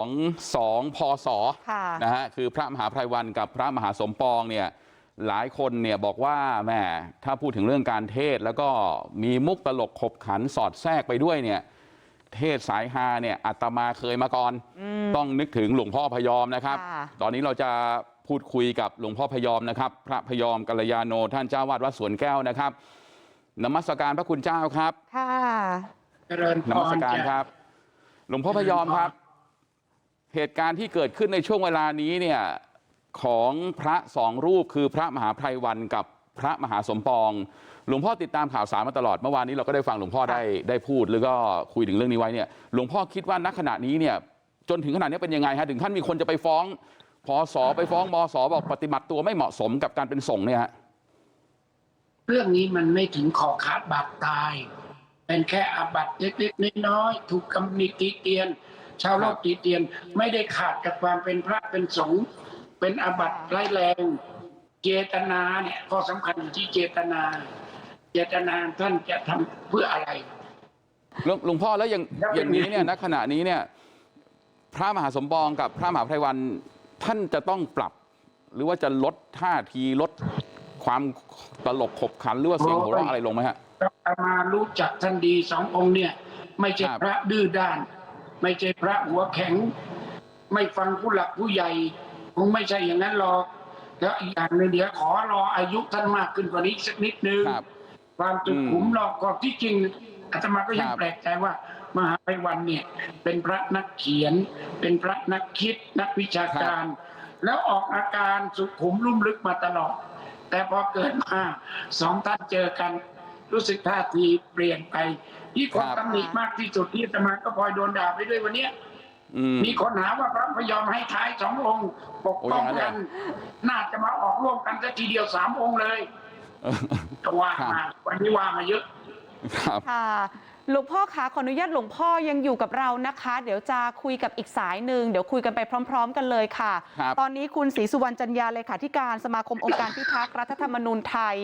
ของสองพศค่ะนะฮะคือพระมหาไพรวันกับพระมหาสมปองเนี่ยหลายคนเนี่ยบอกว่าแหมถ้าพูดถึงเรื่องการเทศน์แล้วก็มีมุกตลกขบขันสอดแทรกไปด้วยเนี่ยเทศสายฮาเนี่ยอาตมาเคยมาก่อนต้องนึกถึงหลวงพ่อพยอมนะครับค่ะตอนนี้เราจะพูดคุยกับหลวงพ่อพยอมนะครับ พระพยอมกัลยาโนท่านเจ้าวาดวัดสวนแก้วนะครับนมัสการพระคุณเจ้าครับค่ะเจริญพนมัสรการจ้ะครับ หลวงพ่อพยอมครับ เหตุการณ์ที่เกิดขึ้นในช่วงเวลานี้เนี่ยของพระสองรูปคือพระมหาไพรวันกับพระมหาสมปองหลวงพ่อติดตามข่าวสารมาตลอดเมื่อวานนี้เราก็ได้ฟังหลวงพ่อได้ได้พูดหรือก็คุยถึงเรื่องนี้ไว้เนี่ยหลวงพ่อคิดว่าณขณะนี้เนี่ยจนถึงขนาดนี้เป็นยังไงฮะถึงขั้นมีคนจะไปฟ้องพอสอไปฟ้องมสบอกปฏิบัติตัวไม่เหมาะสมกับการเป็นสงฆ์เนี่ยฮะเรื่องนี้มันไม่ถึงขอขาดบาดตาย เป็นแค่อาบัติเล็กๆน้อยๆถูกกำหนิติเตียน ชาวโลกติเตียนไม่ได้ขาดกับความเป็นพระเป็นสงฆ์เป็นอาบัติร้ายแรงเจตนาเนี่ยข้อสำคัญอยู่ที่เจตนา เจตนาท่านจะทำเพื่ออะไรหลวงหลวงพ่อแล้วอย่างแล้วอย่างนี้เนี่ยเป็นไงณขณะนี้เนี่ยพระมหาสมปองกับพระมหาไพรวันท่านจะต้องปรับ หรือว่าจะลดท่าทีลดความตลกขบขันหรือว่าเสียงหัวเราะอะไรลงไหมฮะอามารู้จักท่านดีสององค์เนี่ย ไม่ใช่ครับพระดื้อด้าน ไม่ใช่พระหัวแข็ง ไม่ฟังผู้หลักผู้ใหญ่คงไม่ใช่อย่างนั้นหรอกแล้วอีกอย่างหนึงเดี๋ยวขอรออายุท่านมากขึ้นกว่านี้สักนิดนึงครับความสุขุมรอบกอบที่จริงอาตมาก็ยังครับแปลกใจว่ามหาไพวันเนี่ย เป็นพระนักเขียน เป็นพระนักคิดนักวิชาการ แล้วออกอาการสุขุมลุ่มลึกมาตลอด แต่พอเกิดมาสองท่านเจอกัน รู้สึกท่าทีเปลี่ยนไป ที่คนครับตำหนิมากที่สุดที่อาตมาก็พลอยโดนด่าไปด้วยวันเนี้ยอืมมีคนหาว่าพระพยอมให้ท้ายสององค์ ปกป้องโอ้ยอย่างนั้กันนเลยน่าจะมาออกร่วมกันสักทีเดียวสามองค์เลยเออก็ว่ามาวันนี้ว่ามาเยอะ ครับค่ะ หลวงพ่อคะขออนุญาตหลวงพ่อยังอยู่กับเรานะคะ เดี๋ยวจะคุยกับอีกสายหนึ่งเดี๋ยวคุยกันไปพร้อม ๆ กันเลยค่ะครับตอนนี้คุณศรีสุวรรณจันยาเลยค่ะที่การสมาคมองค์การพิทักษ์รัฐธรรมนูญไทย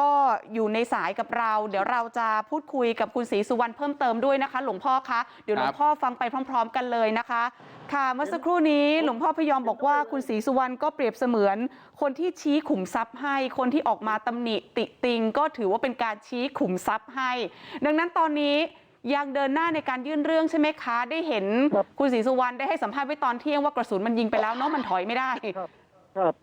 ก็อยู่ในสายกับเรา เดี๋ยวเราจะพูดคุยกับคุณศรีสุวรรณเพิ่มเติมด้วยนะคะ หลวงพ่อคะเดี๋ยวหลวงพ่อฟังไปพร้อม ๆ กันเลยนะคะ ค่ะเมื่อสักครู่นี้หลวงพ่อพยอมบอกว่าคุณศรีสุวรรณก็เปรียบเสมือนคนที่ชี้ขุมทรัพย์ให้คนที่ออกมาตำหนิติติงก็ถือว่าเป็นการชี้ขุมทรัพย์ให้ดังนั้นตอนนี้ยังเดินหน้าในการยื่นเรื่องใช่ไหมคะได้เห็นครับคุณศรีสุวรรณได้ให้สัมภาษณ์ไว้ตอนเที่ยงว่ากระสุนมันยิงไปแล้วเนาะมันถอยไม่ได้ครับครับ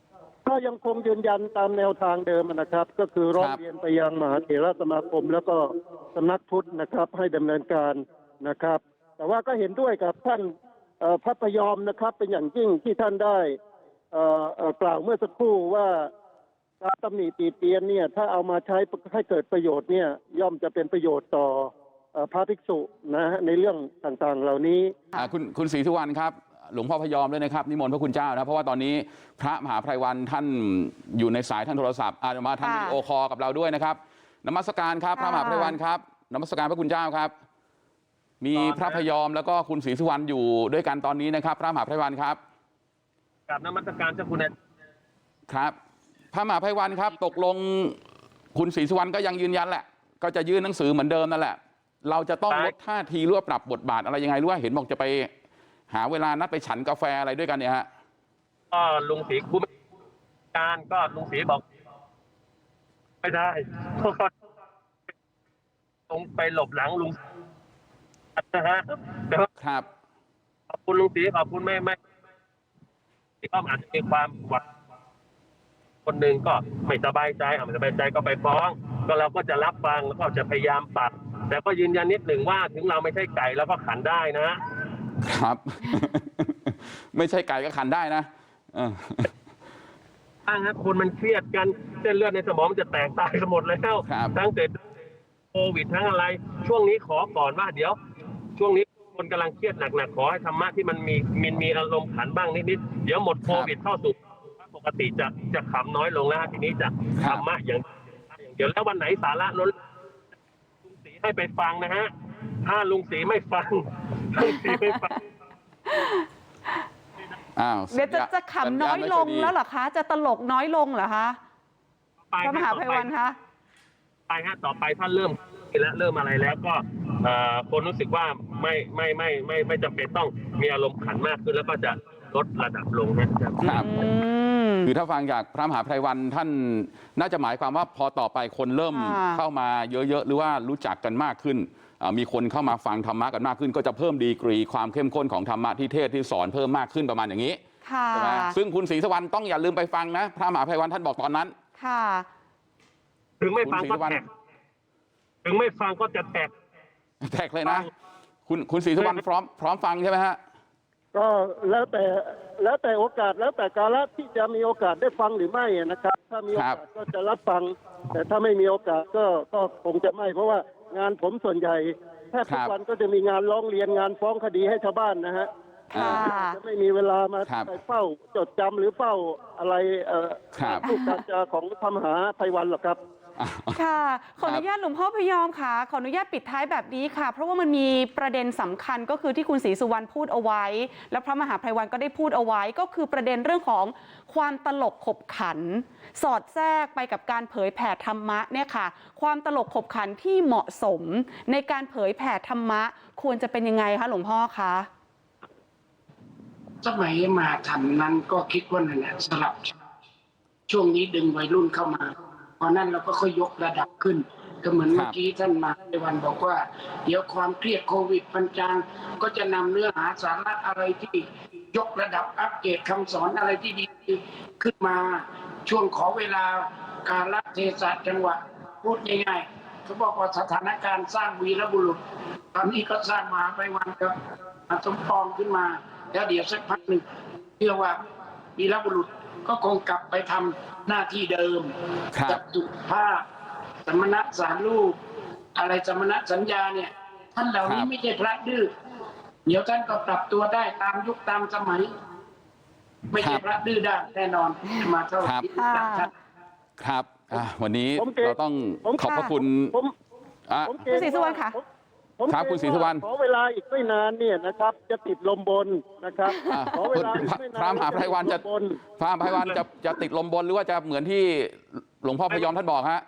ก็ยังคงยืนยันตามแนวทางเดิมนะครับ ก็คือร้องครับเรียนไปยังมหาเถรสมาคม แล้วก็สำนักพุทธนะครับให้ดำเนินการนะครับ แต่ว่าก็เห็นด้วยกับท่านเอ่อ พระพยอมนะครับเป็นอย่างยิ่งที่ท่านได้เอ่อเอ่อกล่าวเมื่อสักครู่ว่าการตำหนิตีเตียนเนี่ยถ้าเอามาใช้ให้เกิดประโยชน์เนี่ยย่อมจะเป็นประโยชน์ต่อเอ่อพระภิกษุนะฮะในเรื่องต่างๆ เหล่านี้อ่าคุณคุณศรีสุวรรณครับหลวงพ่อพยอมด้วยนะครับนิมนต์พระคุณเจ้านะเพราะว่าตอนนี้พระมหาไพรวันท่านอยู่ในสายท่านโทรศัพท์อามาทางค่ะวิดีโอคอลกับเราด้วยนะครับนมัสการครับพระมหาไพรวันครับนมัสการพระคุณเจ้าครับ มีพระพยอมแล้วก็คุณศรีสุวรรณอยู่ด้วยกันตอนนี้นะครับพระมหาไพรวันครับกับนมัสการเจ้าคุณนะครับพระมหาไพรวันครับ ตกลงคุณศรีสุวรรณก็ยังยืนยันแหละ ก็จะยื่นหนังสือเหมือนเดิมนั่นแหละ เราจะต้องลดท่าทีหรือว่าปรับบทบาทอะไรยังไงหรือว่าเห็นบอกจะไปหาเวลานัดไปฉันกาแฟอะไรด้วยกันเนี่ยฮะก็ลุงศรีคุมการก็ลุงศรีบอก ไม่ได้เพราะเขาตรงไปหลบหลังลุง นะฮะแต่ว่าครับขอบคุณลุงศรีขอบคุณไม่ไม่ที่ก็อาจจะมีความหวังคนหนึ่งก็ไม่สบายใจอะไม่สบายใจก็ไปฟ้อง ก็เราก็จะรับฟังแล้วก็จะพยายามปรับแต่ก็ยืนยันนิดหนึ่งว่าถึงเราไม่ใช่ไก่เราก็ขันได้นะ ครับ ไม่ใช่ไก่ก็ขันได้นะเออถ้าฮะคนมันเครียดกันเส้นเลือดในสมองมันจะแตกตายกันหมดแล้วครับทั้งเกิดโควิดทั้งอะไร ช่วงนี้ขอก่อนว่าเดี๋ยว ช่วงนี้คนกำลังเครียดหนักๆขอให้ธรรมะที่มันมีมีมีอารมณ์ขันบ้างนิดๆเดี๋ยวหมดโควิดเข้าสู่ปกติจะจะขำน้อยลงแล้วฮะทีนี้จะคธรัรบรมะอย่างอย่างเดียวแล้ววันไหนสาระล้นลุงศรีให้ไปฟังนะฮะ ถ้าลุงศรีไม่ฟังลุงศรีไม่ฟังอ้าวเดี๋ยวจะสัญญาจะขำน้อยลงสัญญาณไม่ค่ดีแล้วเหรอคะ จะตลกน้อยลงเหรอคะไปพระมหาไพวันคะไปฮะต่อไปถ้าเริ่มแล้วเริ่มอะไรแล้วก็เอ่อ คนรู้สึกว่าไม่ไม่ไม่ไม่ไม่จำเป็นต้องมีอารมณ์ขันมากขึ้นแล้วก็จะลดระดับลงนะครับครับอืมคือถ้าฟังจากพระมหาไพรวันท่านน่าจะหมายความว่าพอต่อไปคนเริ่มค่ะเข้ามาเยอะๆหรือว่ารู้จักกันมากขึ้นอ่ามีคนเข้ามาฟังธรรมะกันมากขึ้น ก็จะเพิ่มดีกรีความเข้มข้นของธรรมะที่เทศที่สอนเพิ่มมากขึ้นประมาณอย่างนี้ค่ะใช่ไหมซึ่งคุณศรีสวรรณต้องอย่าลืมไปฟังนะ พระมหาไพรวันท่านบอกตอนนั้น ค่ะ ถึงไม่ฟังคุณศรีก็สุวรรณแตกถึงไม่ฟังก็จะแตก แท็กเลยนะคุณคุณศรีสวรรณพร้อมพร้อมฟังใช่ไหมฮะก็แล้วแต่แล้วแต่โอกาสแล้วแต่กาลที่จะมีโอกาสได้ฟังหรือไม่นะครับ ถ้ามีโอกาสก็จะรับฟัง แต่ถ้าไม่มีโอกาสก็ก็คงจะไม่ เพราะว่างานผมส่วนใหญ่แทบทุกวันก็จะมีงานร้องเรียนงานฟ้องคดีให้ชาวบ้านนะฮะค่ะจะไม่มีเวลามาครับไปเฝ้าจดจำหรือเฝ้าอะไรเอ่อครับพูดการจาของพระมหาไพวันหรอกครับ ค่ะขออนุญาตหลวงพ่อพยอมค่ะขออนุญาตปิดท้ายแบบนี้ค่ะ เพราะว่ามันมีประเด็นสำคัญก็คือที่คุณศรีสุวรรณพูดเอาไว้ และพระมหาภัยวันก็ได้พูดเอาไว้ ก็คือประเด็นเรื่องของความตลกขบขัน สอดแทรกไปกับการเผยแผ่ธรรมะเนี่ยค่ะ ความตลกขบขันที่เหมาะสม ในการเผยแผ่ธรรมะ ควรจะเป็นยังไงคะหลวงพ่อคะสมัยมาทำนั้นก็คิดว่านั่นแหละสลับ ช่วงนี้ดึงวัยรุ่นเข้ามาเพราะนั้นเราก็ค่อยยกระดับขึ้น ก็เหมือนเมื่อกี้ท่านมาในวันบอกว่า เดี๋ยวความเครียดโควิดปัญจางก็จะนำเนื้อหาสาระอะไรที่ยกระดับอัปเกรดคำสอนอะไรที่ดีขึ้นมาช่วงขอเวลาการละเทศะจังหวะพูดง่ายๆเขาบอกว่าสถานการณ์สร้างวีรบุรุษ ตอนนี้ก็สร้างมาไปวันครับมาสมปองขึ้นมา แล้วเดี๋ยวสักพักหนึ่งเชื่อว่าวีรบุรุษ ก็คงกลับไปทำหน้าที่เดิมครับจับจุภาพสมณะสามรูป อะไรสมณะสัญญาเนี่ย ท่านเหล่านี้ครับไม่ใช่พระดื้อเดี๋ยวท่านก็ปรับตัวได้ตามยุคตามสมัย ไม่ใช่พระดื้อด้านแน่นอนมาเท่าที่รู้จักท่านครับอะวันนี้ผมเกรงเราต้องผมขอบพระคุณผมอะผมเกรงคุณศรีสุวรรณค่ะผมผม ครับเกงคุณศรีสุวรรณาขอเวลาอีกไม่นานเนี่ยนะครับจะติดลมบนนะครับอะขอเวลาอีกไม่นานพระมหาไพรวันจะติดลมบนพระมหาไพรวันจะจะติดลมบนหรือว่าจะเหมือนที่หลวงพ่อพยอมท่านบอกฮะ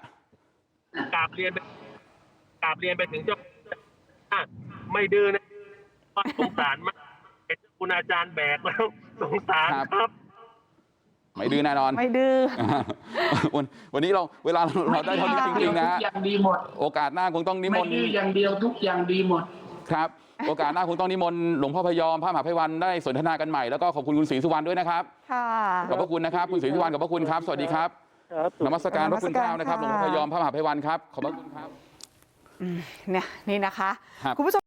กราบเรียนไปกราบเรียนไปถึงเจ้าอะไม่ดื้อนะสงสารมากเห็นคุณอาจารย์แบกแล้วสงสารครับครับ ไม่ดื้อแน่นอนไม่ดื้อวันวันนี้เราเวลาเราเราได้เท่านี้จริงๆนะทุฮะกอย่างดีหมดโอกาสหน้าคงต้องนิไม่มนต์ดื้ออย่างเดียวทุกอย่างดีหมดครับ โอกาสหน้าคงต้องนิมนต์หลวงพ่อพยอมพระมหาไพวันได้สนทนากันใหม่แล้วก็ขอบคุณคุณศรีสุวรรณด้วยนะครับค่ะขอบพระคุณนะครับคุณศรีสุวรรณขอบพระคุณครับ สวัสดีครับครับนมัสการพระคุณเจ้านะครับหลนวงมัสการค่ะพ่อพยอมพระมหาไพวันครับขอบพระคุณครับเนี่ยนี่นะคะครับคุณผู้ชม